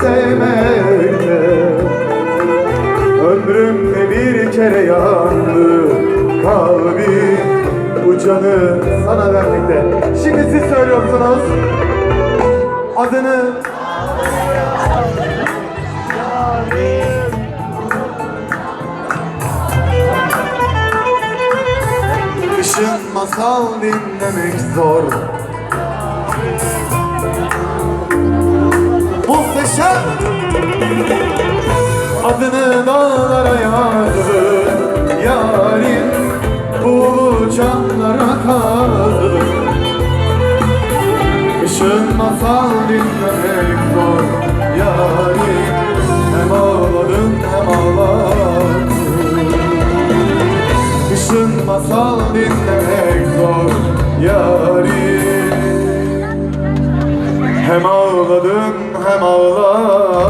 sevmekte. Ömrümde bir kere yandı kalbim. Bu canı sana vermekte. Şimdi siz söylüyorsunuz Adını? Kışın masal dinlemek zor Muhteşem Adını dağlara yazdı Yarim Buğulu canlara kazdı Kışın masal dinlemek zor. Yarim Hem ağladın hem ağlattın Kışın masal dinlemek zor ağladın hem ağlattın